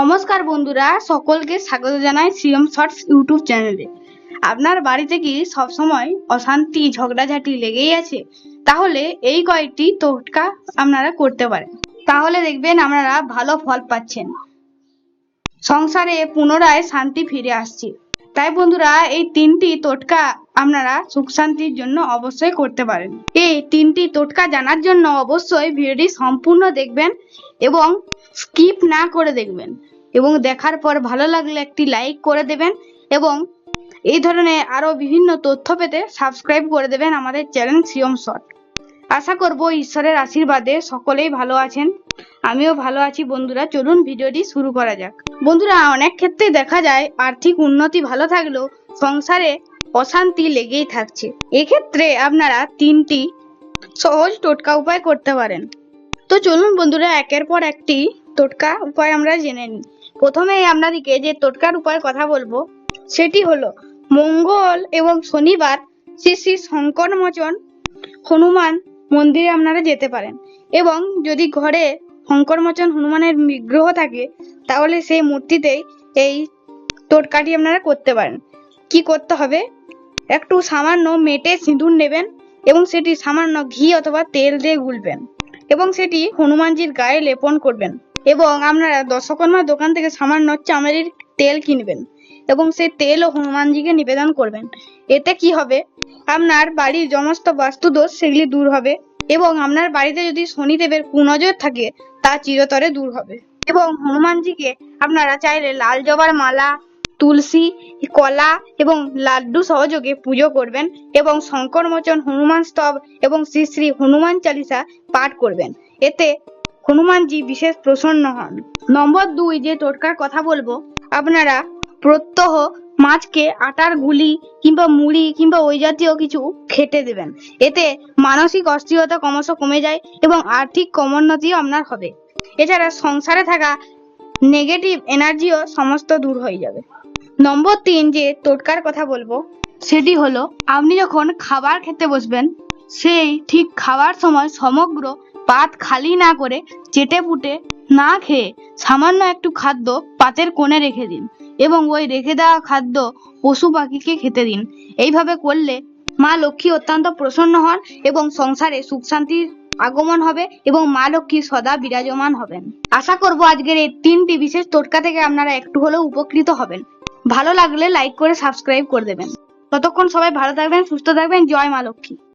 নমস্কার বন্ধুরা, সকলকে স্বাগত জানাই সিএম শর্টস ইউটিউব চ্যানেলে। আপনার বাড়িতে কি সবসময় অশান্তি, ঝগড়াঝাটি লেগেই আছে? তাহলে এই কয়েকটি টোটকা আপনারা করতে পারেন। তাহলে দেখবেন আপনারা ভালো ফল পাচ্ছেন। সংসারে পুনরায় শান্তি ফিরে আসছে। তাই বন্ধুরা, এই তিনটি টোটকা আপনারা সুখ শান্তির জন্য অবশ্যই করতে পারেন। এই তিনটি টোটকা জানার জন্য অবশ্যই ভিডিওটি সম্পূর্ণ দেখবেন এবং স্কিপ না করে দেখবেন এবং দেখার পর ভালো লাগলে একটি লাইক করে দেবেন এবং এই ধরনের আরও বিভিন্ন তথ্য পেতে সাবস্ক্রাইব করে দেবেন আমাদের চ্যানেল সিওম শট আশা করব ঈশ্বরের আশীর্বাদে সকলেই ভালো আছেন। আমিও ভালো আছি বন্ধুরা, চলুন ভিডিওটি শুরু করা যাক। বন্ধুরা, অনেক ক্ষেত্রে দেখা যায় আর্থিক উন্নতি ভালো থাকলেও সংসারে অশান্তি লেগেই থাকছে। এক্ষেত্রে আপনারা তিনটি সহজ টোটকা উপায় করতে পারেন। তো চলুন বন্ধুরা, একের পর একটি টোটকা উপায় আমরা জেনে নিই। প্রথমেই আপনাদেরকে যে টোটকার উপায় কথা বলব, সেটি হলো, মঙ্গল এবং শনিবার শ্রী শ্রী শঙ্কর মোচন হনুমান মন্দিরে আপনারা যেতে পারেন। এবং যদি ঘরে শঙ্কর মোচন হনুমানের বিগ্রহ থাকে, তাহলে সেই মূর্তিতেই এই টোটকাটি আপনারা করতে পারেন। কি করতে হবে? একটু সামান্য মেটে সিঁদুর নেবেন এবং সেটি সামান্য ঘি অথবা তেল দিয়ে গুলবেন এবং সেটি হনুমানজির গায়ে লেপন করবেন এবং আপনারা দশকর্মার দোকান থেকে সামান্য চামেলির তেল কিনবেন এবং সেই তেলও হনুমানজিকে নিবেদন করবেন। এতে কি হবে? আপনার বাড়ির সমস্ত বাস্তুদোষ সেগুলি দূর হবে এবং আপনার বাড়িতে যদি শনিদেবের কুনজর থাকে, তা চিরতরে দূর হবে। এবং হনুমানজিকে আপনারা চাইলে লাল জবার মালা তুলসী, কলা এবং লাড্ডু সহযোগে পুজো করবেন এবং শঙ্কর মোচন হনুমান স্তব এবং শ্রী শ্রী হনুমান চালিসা পাঠ করবেন। এতে হনুমানজি বিশেষ প্রসন্ন হন। নম্বর দুই, যে টোটকার কথা বলব, আপনারা প্রত্যহ মাছকে আটার গুলি কিংবা মুড়ি কিংবা ওই জাতীয় কিছু খেতে দেবেন। এতে মানসিক অস্থিরতা ক্রমশ কমে যায় এবং আর্থিক ক্রমোন্নতিও আপনার হবে। এছাড়া সংসারে থাকা নেগেটিভ এনার্জিও সমস্ত দূর হয়ে যাবে। নম্বর তিন যে টোটকার কথা বলব, সেটি হলো, আপনি যখন খাবার খেতে বসবেন, সেই ঠিক খাওয়ার সময় সমগ্র পাত খালি না করে চেটে পুটে না খেয়ে সামান্য একটু খাদ্য পাতের কোণে রেখে দিন এবং ওই রেখে দেওয়া খাদ্য পশু পাখিকে খেতে দিন। এইভাবে করলে মা লক্ষ্মী অত্যন্ত প্রসন্ন হন এবং সংসারে সুখ শান্তির আগমন হবে এবং মা লক্ষ্মী সদা বিরাজমান হবেন। আশা করব আজকের এই তিনটি বিশেষ টোটকা থেকে আপনারা একটু হলেও উপকৃত হবেন। ভালো লাগলে লাইক করে সাবস্ক্রাইব করে দেবেন। ততক্ষণ সবাই ভালো থাকবেন, সুস্থ থাকবেন। জয় মা লক্ষ্মী।